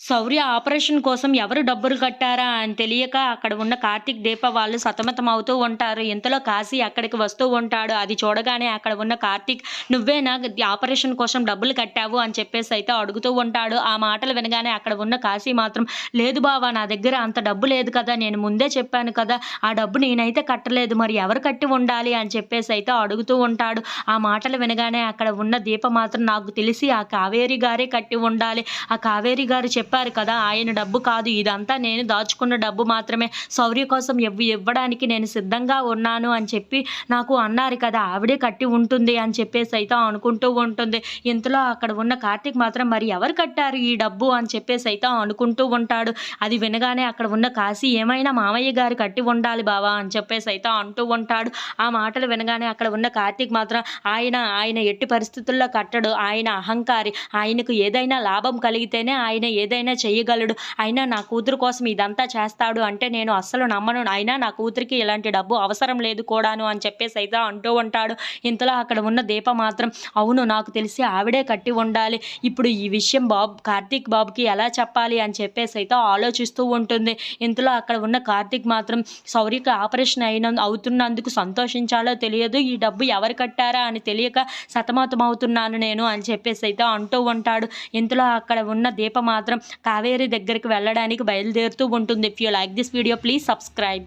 శౌర్య operation కోసం ఎవరు డబ్బులు కట్టారా అని తెలియక అక్కడ ఉన్న కార్తీక్ దీప వాళ్ళు సతమతం అవుతూ ఉంటారు. ఇంతలో కాశీ అక్కడికి వస్తూ ఉంటాడు. అది చూడగానే అక్కడ ఉన్న కార్తీక్ నువ్వేనా ఆపరేషన్ కోసం డబ్బులు కట్టావు? అని చెప్పేసి అయితే అడుగుతూ ఉంటాడు. ఆ మాటలు వినగానే అక్కడ ఉన్న కాశీ మాత్రం లేదు బావా నా దగ్గర అంత డబ్బు లేదు కదా నేను ముందే చెప్పాను కదా ఆ డబ్బు నేనైతే కట్టలేదు. మరి ఎవరు కట్టి ఉండాలి? అని చెప్పేసి అయితే అడుగుతూ ఉంటాడు. ఆ మాటలు వినగానే అక్కడ ఉన్న దీప మాత్రం నాకు తెలిసి ఆ కావేరి గారే కట్టి ఉండాలి. ఆ కావేరి గారు చెప్పారు కదా ఆయన డబ్బు కాదు. ఇదంతా నేను దాచుకున్న డబ్బు మాత్రమే. శౌర్య కోసం ఇవ్వ ఇవ్వడానికి నేను సిద్ధంగా ఉన్నాను అని చెప్పి నాకు అన్నారు కదా ఆవిడే కట్టి ఉంటుంది అని చెప్పేసి అయితే అనుకుంటూ ఉంటుంది. ఇంతలో అక్కడ ఉన్న కార్తీక్ మాత్రం మరి ఎవరు కట్టారు ఈ డబ్బు? అని చెప్పేసి అయితే అనుకుంటూ ఉంటాడు. అది వినగానే అక్కడ ఉన్న కాశీ ఏమైనా మామయ్య గారు కట్టి ఉండాలి బావా అని చెప్పేసి అయితే అంటూ ఉంటాడు. ఆ మాటలు వినగానే అక్కడ ఉన్న కార్తీక్ మాత్రం ఆయన ఆయన ఎట్టి పరిస్థితుల్లో కట్టడు. ఆయన అహంకారి. ఆయనకు ఏదైనా లాభం కలిగితేనే ఆయన ఏదైనా చేయగలడు. అయినా నా కూతురు కోసం ఇదంతా చేస్తాడు అంటే నేను అస్సలు నమ్మను. అయినా నా కూతురికి ఇలాంటి డబ్బు అవసరం లేదు కూడాను అని చెప్పేసి అయితే అంటూ ఉంటాడు. ఇంతలో అక్కడ ఉన్న దీప మాత్రం అవును నాకు తెలిసి ఆవిడే కట్టి ఉండాలి. ఇప్పుడు ఈ విషయం బాబు కార్తీక్ బాబుకి ఎలా చెప్పాలి? అని చెప్పేసి అయితే ఆలోచిస్తూ ఉంటుంది. ఇంతలో అక్కడ ఉన్న కార్తీక్ మాత్రం సౌరికి ఆపరేషన్ అయిన అవుతున్నందుకు సంతోషించాలో తెలియదు. ఈ డబ్బు ఎవరు కట్టారా అని తెలియక సతమతం అవుతున్నాను నేను అని చెప్పేసి అయితే అంటూ ఉంటాడు. ఇంతలో అక్కడ ఉన్న దీప మాత్రం కావేరి దగ్గరికి వెళ్ళడానికి బయలుదేరుతూ ఉంటుంది. If you like this video please subscribe